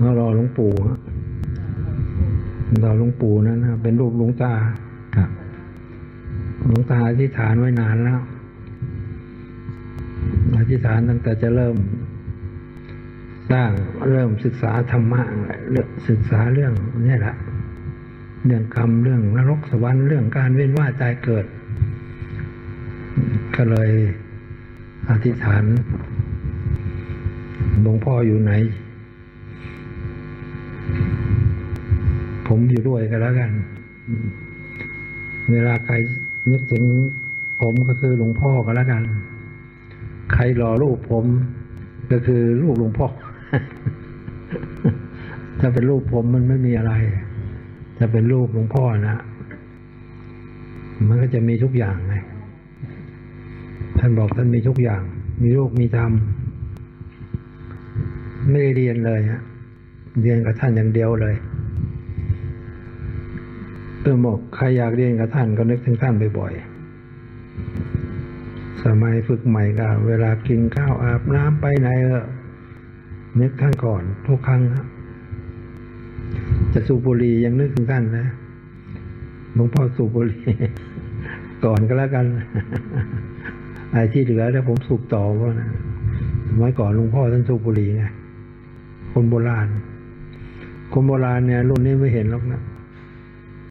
มารอหลวงปู่ฮะรอหลวงปู่นั้นนะเป็นรูปหลวงตาครับหลวงตาอธิษฐานไว้นานแล้วอธิษฐานตั้งแต่จะเริ่ม สร้างเริ่มศึกษาธรรมะเรื่องศึกษาเรื่องนี่แหละเรื่องกรรมเรื่องนรกสวรรค์เรื่องการเว้นว่ายตายเกิด ก็เลยอธิษฐานหลวงพ่ออยู่ไหน ผมอยู่ด้วยก็แล้วกัน เวลาใครนึกถึงผมก็คือหลวงพ่อก็แล้วกัน ใครรอรูปผม ก็คือรูปหลวงพ่อ ถ้าเป็นรูปผมมันไม่มีอะไรถ้าเป็นรูปหลวงพ่อนะมันก็จะมีทุกอย่างไง ท่านบอกท่านมีทุกอย่าง มีลูกมีธรรม ไม่ได้เรียนเลยฮะ เรียนกับท่านอย่างเดียวเลยเออบอกใครอยากเรียนกับท่านก็นึกถึงท่านบ่อยๆ สมัยฝึกใหม่ก็เวลากินข้าวอาบน้ำไปไหนเออนึกท่านก่อนทุกครั้งครับจะสูบบุหรี่ยังนึกถึงท่านนะหลวงพ่อสูบบุหรี่ก่อนก็แล้วกันไอ้ที่เหลือแล้วผมสูบต่อก็นะสมัยก่อนหลวงพ่อท่านสูบบุหรี่ไงคนโบราณ คนโบราณเนี่ยรุ่นนี้ไม่เห็นหรอกนะ